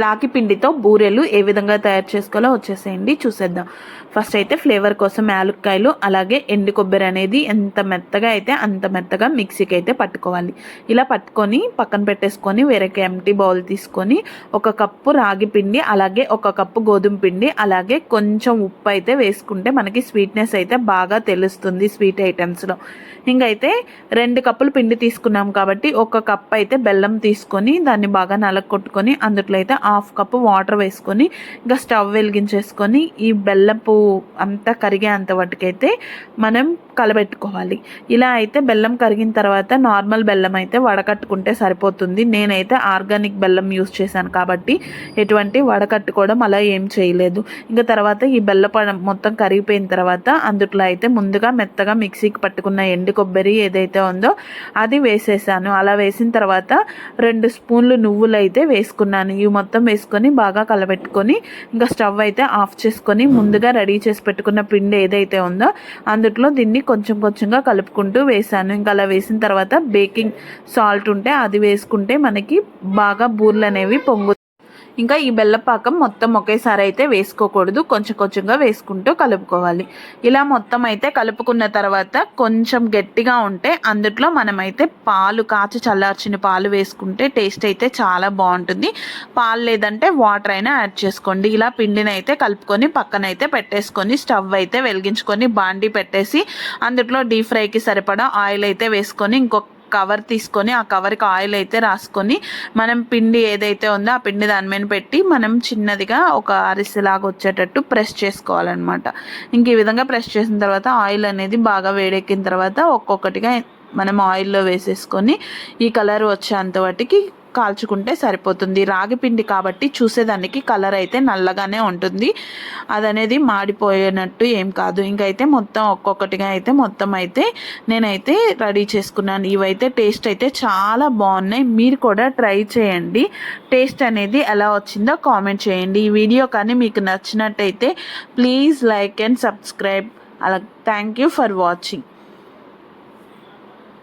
రాగి పిండితో బూరెలు ఏ విధంగా తయారు చేసుకోవాలో వచ్చేసేయండి చూసేద్దాం. ఫస్ట్ అయితే ఫ్లేవర్ కోసం యాలక్కాయలు అలాగే ఎండు కొబ్బరి అనేది ఎంత మెత్తగా అయితే అంత మెత్తగా మిక్సీకి అయితే పట్టుకోవాలి. ఇలా పట్టుకొని పక్కన పెట్టేసుకొని వేరొక ఎంటీ బౌల్ తీసుకొని ఒక కప్పు రాగి పిండి అలాగే ఒక కప్పు గోధుమ పిండి అలాగే కొంచెం ఉప్పు అయితే వేసుకుంటే మనకి స్వీట్నెస్ అయితే బాగా తెలుస్తుంది స్వీట్ ఐటమ్స్లో ఇంకైతే రెండు కప్పులు పిండి తీసుకున్నాం కాబట్టి ఒక కప్ అయితే బెల్లం తీసుకొని దాన్ని బాగా నలగొట్టుకొని అందులో అయితే హాఫ్ కప్పు వాటర్ వేసుకొని ఇంకా స్టవ్ వెలిగించేసుకొని ఈ బెల్లపు అంతా కరిగేంత వాటికైతే మనం కలబెట్టుకోవాలి. ఇలా అయితే బెల్లం కరిగిన తర్వాత నార్మల్ బెల్లం అయితే వడకట్టుకుంటే సరిపోతుంది. నేనైతే ఆర్గానిక్ బెల్లం యూస్ చేశాను కాబట్టి ఎటువంటి వడకట్టుకోవడం అలా ఏం చేయలేదు. ఇంకా తర్వాత ఈ బెల్లప మొత్తం కరిగిపోయిన తర్వాత అందుట్లో అయితే ముందుగా మెత్తగా మిక్సీకి పట్టుకున్న ఎండు కొబ్బరి ఏదైతే ఉందో అది వేసేసాను. అలా వేసిన తర్వాత రెండు స్పూన్లు నువ్వులు అయితే వేసుకున్నాను. ఇవి మొత్తం మొత్తం వేసుకొని బాగా కలబెట్టుకొని ఇంకా స్టవ్ అయితే ఆఫ్ చేసుకొని ముందుగా రెడీ చేసి పెట్టుకున్న పిండి ఏదైతే ఉందో అందుట్లో దీన్ని కొంచెం కొంచెంగా కలుపుకుంటూ వేసాను. ఇంకా అలా వేసిన తర్వాత బేకింగ్ సాల్ట్ ఉంటే అది వేసుకుంటే మనకి బాగా బూర్లు అనేవి పొంగు ఇంకా ఈ బెల్లపాకం మొత్తం ఒకేసారి అయితే వేసుకోకూడదు. కొంచెం కొంచెంగా వేసుకుంటూ కలుపుకోవాలి. ఇలా మొత్తం అయితే కలుపుకున్న తర్వాత కొంచెం గట్టిగా ఉంటే అందుట్లో మనమైతే పాలు కాచి చల్లార్చిన పాలు వేసుకుంటే టేస్ట్ అయితే చాలా బాగుంటుంది. పాలు లేదంటే వాటర్ అయినా యాడ్ చేసుకోండి. ఇలా పిండిని అయితే కలుపుకొని పక్కన అయితే పెట్టేసుకొని స్టవ్ అయితే వెలిగించుకొని బాండి పెట్టేసి అందులో డీప్ ఫ్రైకి సరిపడా ఆయిల్ అయితే వేసుకొని ఇంకొక కవర్ తీసుకొని ఆ కవర్కి ఆయిల్ అయితే రాసుకొని మనం పిండి ఏదైతే ఉందో ఆ పిండి దాని మీద పెట్టి మనం చిన్నదిగా ఒక అరిసెలాగా వచ్చేటట్టు ప్రెస్ చేసుకోవాలన్నమాట. ఇంక ఈ విధంగా ప్రెస్ చేసిన తర్వాత ఆయిల్ అనేది బాగా వేడెక్కిన తర్వాత ఒక్కొక్కటిగా మనం ఆయిల్లో వేసేసుకొని ఈ కలర్ వచ్చేంత వాటికి కాల్చుకుంటే సరిపోతుంది. రాగి పిండి కాబట్టి చూసేదానికి కలర్ అయితే నల్లగానే ఉంటుంది. అదనేది మాడిపోయినట్టు ఏం కాదు. ఇంకైతే మొత్తం ఒక్కొక్కటిగా అయితే మొత్తం అయితే నేనైతే రెడీ చేసుకున్నాను. ఇవైతే టేస్ట్ అయితే చాలా బాగున్నాయి. మీరు కూడా ట్రై చేయండి. టేస్ట్ అనేది ఎలా వచ్చిందో కామెంట్ చేయండి. ఈ వీడియో కానీ మీకు నచ్చినట్టయితే ప్లీజ్ లైక్ అండ్ సబ్స్క్రైబ్. అలా థ్యాంక్ యూ ఫర్ వాచింగ్.